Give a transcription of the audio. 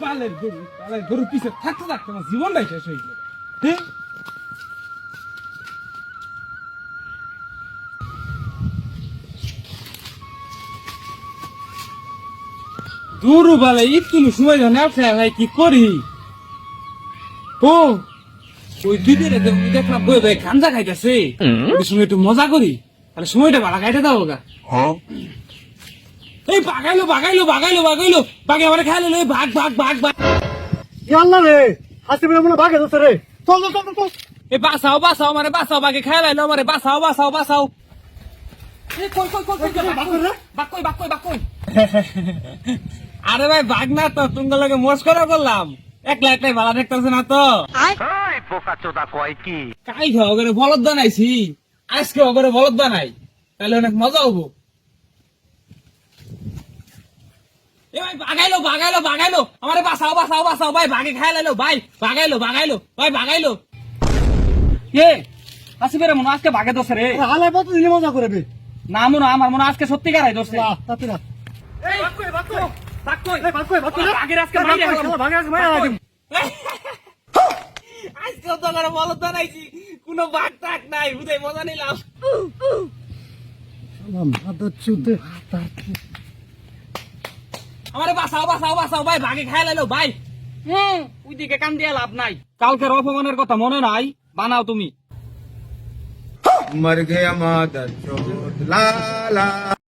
পালের গরু পালের গরু পিছে থাকতে থাকতে আমার জীবনটাই শেষ হয়ে গেল। হ্যাঁ দূরু বালে ঈদ তুমি সময় জানে ভাই কি করি? ও ওই দুই দিনে দেখলাম বই ভাই গাঞ্জা খাইতেছে। একটু মজা করি। তাহলে সময়টা ভাড়া খাইতে দাও গা। এই বাগাইলো বাগাইলো বাগাইলো বাগাইলো। বাগে আমার খাইলো এই ভাগ ভাগ ভাগ ভাগ আল্লাহ রে? হাসি বেড়ে মনে বাঘে ধরছে রে। চল চল চল চল এই বাসাও বাসাও মানে বাসাও বাগে খাইলাইলো মানে বাসাও বাসাও বাসাও এই কই কই কই কই কই বাগ কই বাগ কই বাগ কই বাগ কই? আরে ভাই বাঘ না তো তুমি লগে মোস করে করলাম। একলা একলাই ভালো দেখতেছে না তো। কাই খাও করে বলদ বানাইছি আজকে ওগরে বলদ বানাই। তাহলে অনেক মজা হব। এ ভাই বাগাইলো বাগাইলো বাগাইলো আমারে বাসাও বাসাও বাসাও ভাই বাগে খাই লাইলো ভাই বাগাইলো বাগাইলো ভাই বাগাইলো কে আসিবে রে মনে আজকে বাগে দোষে রে। হালাই কত দিলে মজা করবে। না মনে আমার মনে আজকে সত্যিকার দোষে না তাতে না। এই বাগ কই বাগ কই বাগ কই। এই কই, বাঘ কই। রে। আজকে মাইরে কই, হলাম। শালা বাঘের আজকে মাইরা বাঘ আজকে তো করে বলদ বানাইছি। কোনো বাঘ টাক নাই উদয় মজা নিলাম। চুদে আমারে বাঁচাও বাঁচাও বাঁচাও ভাই ভাগে খাই লাইলো ভাই। হুম ওইদিকে কান দিয়ে লাভ নাই। কালকের অপমানের কথা মনে নাই? বানাও তুমি। মর গে আমাদের লা লা